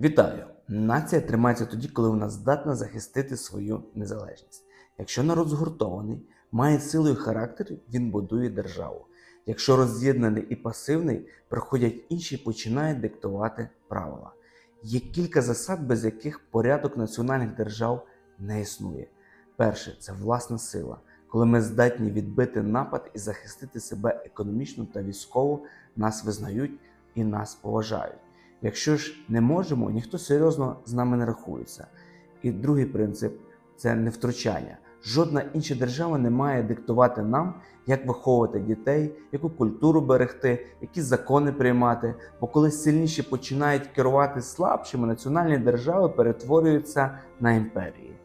Вітаю! Нація тримається тоді, коли вона здатна захистити свою незалежність. Якщо народ згуртований, має силу і характер, він будує державу. Якщо роз'єднаний і пасивний, приходять інші і починають диктувати правила. Є кілька засад, без яких порядок національних держав не існує. Перше це власна сила. Коли ми здатні відбити напад і захистити себе економічно та військово, нас визнають і нас поважають. Якщо ж не можемо, ніхто серйозно з нами не рахується. І другий принцип це не втручання. Жодна інша держава не має диктувати нам, як виховувати дітей, яку культуру берегти, які закони приймати. Бо коли сильніші починають керувати слабшими, національні держави перетворюються на імперії.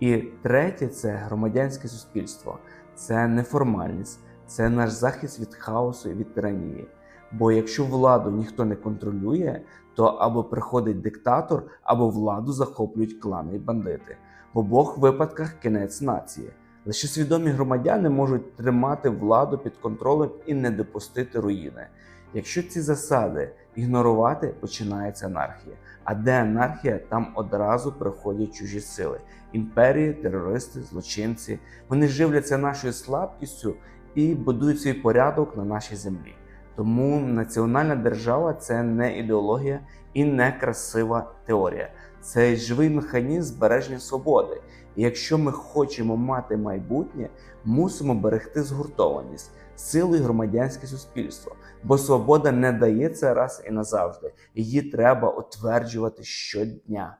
І третє це громадянське суспільство, це неформальність, це наш захист від хаосу і від тиранії. Бо якщо владу ніхто не контролює, то або приходить диктатор, або владу захоплюють клани і бандити. В обох випадках кінець нації. Лише свідомі громадяни можуть тримати владу під контролем і не допустити руїни. Якщо ці засади ігнорувати, починається анархія. А де анархія, там одразу приходять чужі сили: імперії, терористи, злочинці. Вони живляться нашою слабкістю і будують свій порядок на нашій землі. Тому національна держава це не ідеологія і не красива теорія. Це живий механізм збереження свободи. І якщо ми хочемо мати майбутнє, мусимо берегти згуртованість, силу і громадянське суспільство. Бо свобода не дається раз і назавжди. Її треба утверджувати щодня.